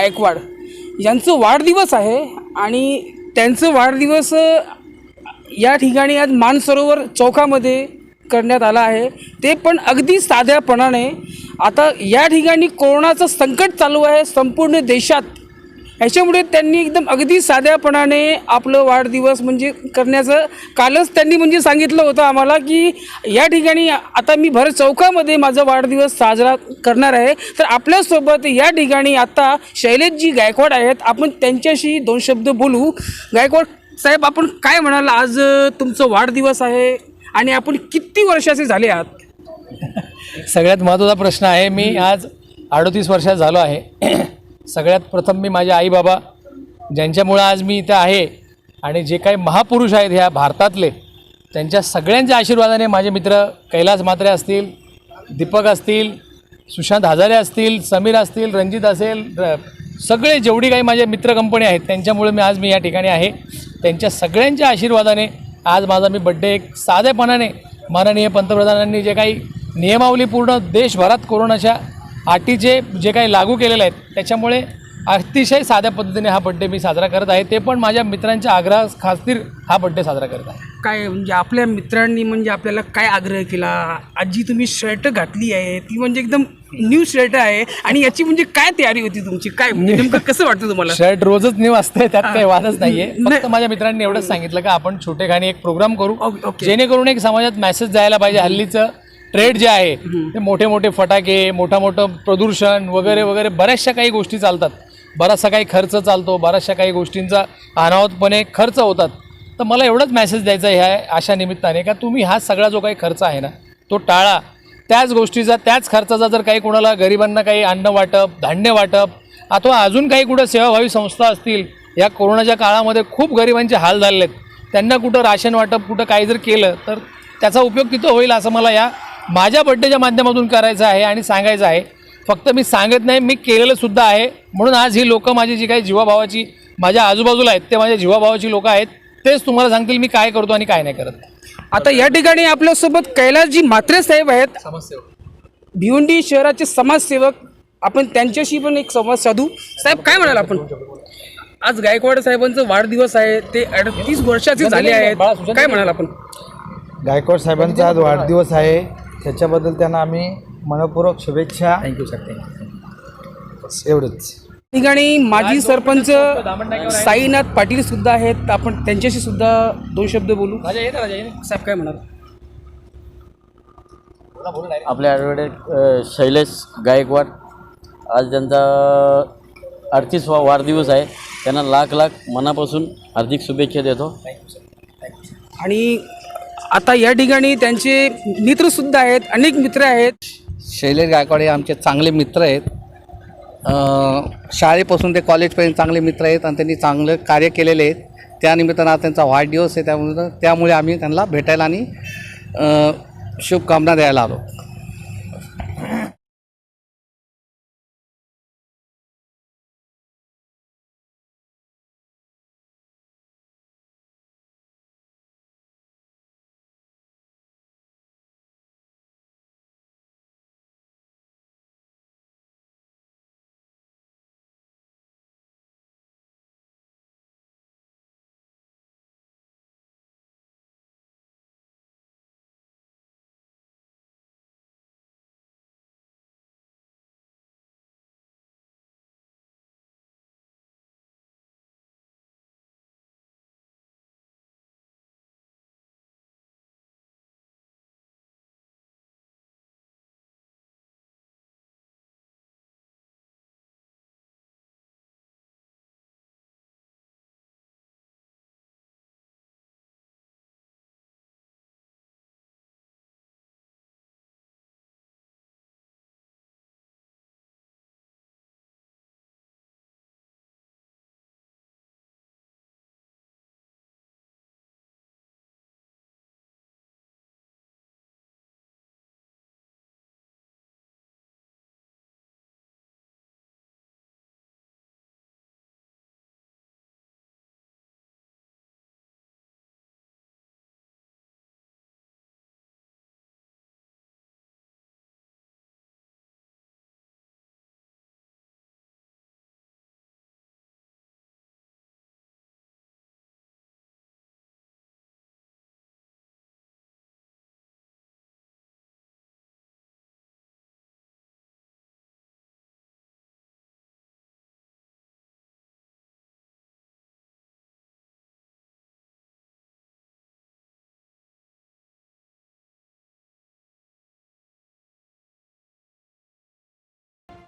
गायकवाड. यांचं वाढदिवस आहे आणि त्यांचं वाढदिवस या ठिकाणी आज मानसरोवर चौकामध्ये करण्यात आला आहे. ते पण अगदी साध्यापणाने आता या ठिकाणी कोरोनाचं संकट चालू आहे संपूर्ण देशात. ह्याच्यामुळे त्यांनी एकदम अगदी साध्यापणाने आपलं वाढदिवस म्हणजे करण्याचं कालच त्यांनी म्हणजे सांगितलं होतं आम्हाला की या ठिकाणी आता मी भर चौकामध्ये माझा वाढदिवस साजरा करणार आहे. तर आपल्यासोबत या ठिकाणी आता शैलेशजी गायकवाड आहेत. आपण त्यांच्याशी दोन शब्द बोलू. गायकवाड साहेब आपण काय म्हणाल? आज तुमचं वाढदिवस आहे आणि आपण किती वर्षाचे झाले आहात? सगळ्यात महत्त्वाचा प्रश्न आहे मी आज अडतीस वर्षात झालो आहे. सगळ्यात प्रथम मी माझे आई बाबा ज्यांच्यामुळं आज मी इथं आहे आणि जे काही महापुरुष आहेत ह्या भारतातले त्यांच्या सगळ्यांच्या आशीर्वादाने माझे मित्र कैलास म्हात्रे असतील दीपक असतील सुशांत हजारे असतील समीर असतील रणजित असेल र- सगळे जेवढी काही माझ्या मित्र कंपनी आहेत त्यांच्यामुळे मी आज मी या ठिकाणी आहे. त्यांच्या सगळ्यांच्या आशीर्वादाने आज माझा मी बड्डे एक साधेपणाने माननीय पंतप्रधानांनी जे काही नियमावली पूर्ण देशभरात कोरोनाच्या अटीचे जे काही लागू केलेले आहेत त्याच्यामुळे अतिशय साध्या पद्धतीने हा बड्डे मी साजरा करत आहे. ते पण माझ्या मित्रांच्या आग्रह खातीर हा बड्डे साजरा करत आहे. काय म्हणजे आपल्या मित्रांनी म्हणजे आपल्याला काय आग्रह केला? आजी तुम्ही शर्ट घातली आहे ती म्हणजे एकदम न्यू शर्ट आहे आणि याची म्हणजे काय तयारी होती तुमची? काय म्हणजे नेमकं कसं वाटतं तुम्हाला? शर्ट रोजच न्यू असते त्यात काही वादच नाहीये. नाही. फक्त माझ्या मित्रांनी एवढंच सांगितलं की आपण छोटेखानी एक प्रोग्राम करू. जेणेकरून एक समाजात मेसेज जायला पाहिजे हल्लीचं. ट्रेड जे आहे ते मोठे मोठे फटाके मोठा मोठं प्रदूषण वगैरे वगैरे बऱ्याचशा काही गोष्टी चालतात. बराचसा काही खर्च चालतो बऱ्याचशा काही गोष्टींचा अनावतपणे खर्च होतात. तर मला एवढंच मेसेज द्यायचा आहे ह्या अशा निमित्ताने का तुम्ही हा सगळा जो काही खर्च आहे ना तो टाळा. त्याच गोष्टीचा त्याच खर्चाचा जर काही कोणाला गरिबांना काही अन्न वाटप धान्य वाटप अथवा अजून काही कुठं सेवाभावी संस्था असतील या कोरोनाच्या काळामध्ये खूप गरिबांचे हाल झालेले आहेत. त्यांना कुठं राशन वाटप कुठं काही जर केलं तर त्याचा उपयोग तिथं होईल असं मला या माझ्या बड्डेच्या माध्यमातून करायचं आहे आणि सांगायचं आहे. फक्त मी सांगत नाही मी केलेलं सुद्धा आहे. म्हणून आज ही लोकं माझी जी काही जीवाभावाची माझ्या आजूबाजूला आहेत ते माझ्या जीवाभावाची लोकं आहेत तेच तुम्हाला सांगतील मी काय करतो आणि काय नाही करत. आता या ठिकाणी आपल्यासोबत कैलासजी म्हात्रे साहेब आहेत भिवंडी शहराचे समाजसेवक. आपण त्यांच्याशी पण एक संवाद साधू. साहेब काय म्हणाल आपण? आज गायकवाड साहेबांचा वाढदिवस आहे ते अडतीस वर्षाचे झाले आहेत. काय म्हणाल आपण? गायकवाड साहेबांचा आज वाढदिवस आहे. त्याच्याबद्दल त्यांना आम्ही मनपूर्वक शुभेच्छा. थँक्यू सर एवढंच. ठिकाणी माजी सरपंच साईनाथ पाटील सुद्धा आहेत. आपण त्यांच्याशी सुद्धा दोन शब्द बोलू. येतं राजा. साहेब काय म्हणाल? आपल्या ॲडव्होकेट शैलेश गायकवाड. आज त्यांचा अडतीस वा वाढदिवस आहे. त्यांना लाख लाख मनापासून हार्दिक शुभेच्छा देतो. आणि आता या ठिकाणी त्यांचे मित्रसुद्धा आहेत अनेक मित्र आहेत. शैलेश गायकवाड हे आमचे चांगले मित्र आहेत. अ, शाळेपासून ते कॉलेजपर्यंत चांगले मित्र आहेत आणि त्यांनी चांगलं कार्य केलेले आहेत. त्यानिमित्तानं आज त्यांचा वाढदिवस आहे त्यामुळे त्यामुळे आम्ही त्यांना भेटायला आणि अ, शुभकामना द्यायला आलो.